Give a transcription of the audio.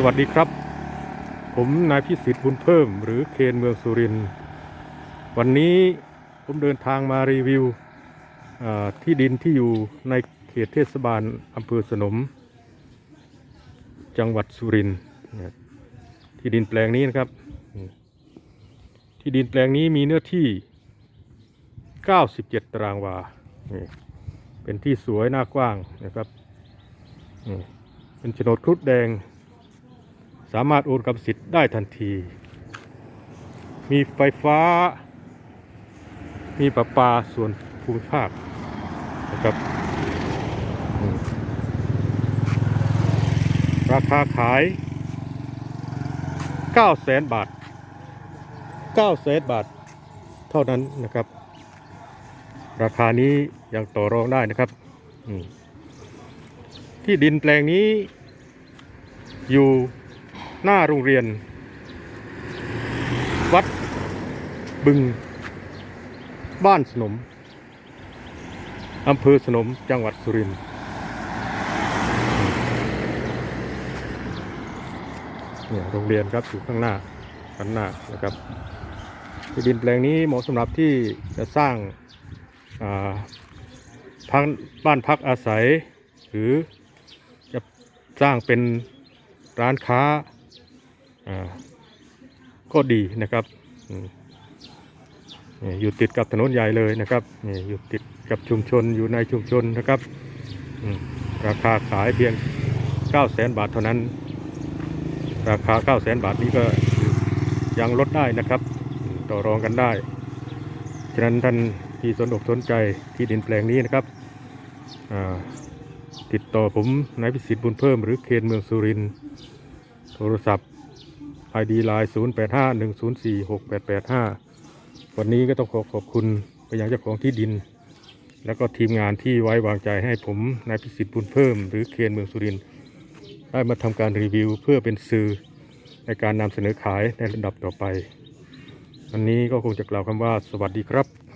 สวัสดีครับ ผมนายพิสิทธิ์บุญเพิ่ม หรือเคนเมืองสุรินทร์วันนี้ผมเดินทางมารีวิวที่ดินที่อยู่ในเขตเทศบาลอำเภอสนม จังหวัดสุรินทร์เนี่ยที่ดินแปลงนี้นะครับ ที่ดินแปลงนี้มีเนื้อที่ 97 ตารางวาเป็นที่สวยหน้ากว้างนะครับเป็นโฉนดครุฑแดง สามารถโอนกรรมสิทธิ์ได้ทันที มีไฟฟ้า มีประปาส่วนภูมิภาคนะครับ ราคาขาย 9 แสนบาท 9 แสนบาท เท่านั้นนะครับ ราคานี้ยังต่อรองได้นะครับ ที่ดินแปลงนี้อยู่ หน้าโรงเรียน วัดบึง บ้านสนมอำเภอสนมจังหวัดสุรินทร์เนี่ยโรงเรียนครับอยู่ข้างหน้าข้างหน้านะครับที่ดินแปลงนี้เหมาะสำหรับที่จะสร้างาพักบ้านพักอาศัย หรือจะสร้างเป็นร้านค้า ก็ดีนะครับอยู่ติดกับถนนใหญ่เลยนะครับอยู่ติดกับชุมชนอยู่ในชุมชนนะครับราคาขายเพียง 9 0 0 0 0 0บาทเท่านั้น ราคา 9 0 0 0 0 0บาทนี้ก็ยังลดได้นะครับ ต่อรองกันได้ ฉะนั้นท่านที่สนอกสนใจที่ดินแปลงนี้นะครับ ติดต่อผมนายพิสิทธิ์บุญเพิ่มหรือเคนเมืองสุรินทร์โทรศัพท์ ID ไลน์0 8 5 1 0 4 6 8 8 5 วันนี้ก็ต้องขอขอบคุณไปยังเจ้าของที่ดิน แล้วก็ทีมงานที่ไว้วางใจให้ผมนายพิสิทธิ์บุญเพิ่ม หรือเคียนเมืองสุรินทร์ได้มาทำการรีวิวเพื่อเป็นสื่อในการนำเสนอขายในระดับต่อไป อันนี้ก็คงจะกล่าวคำว่าสวัสดีครับ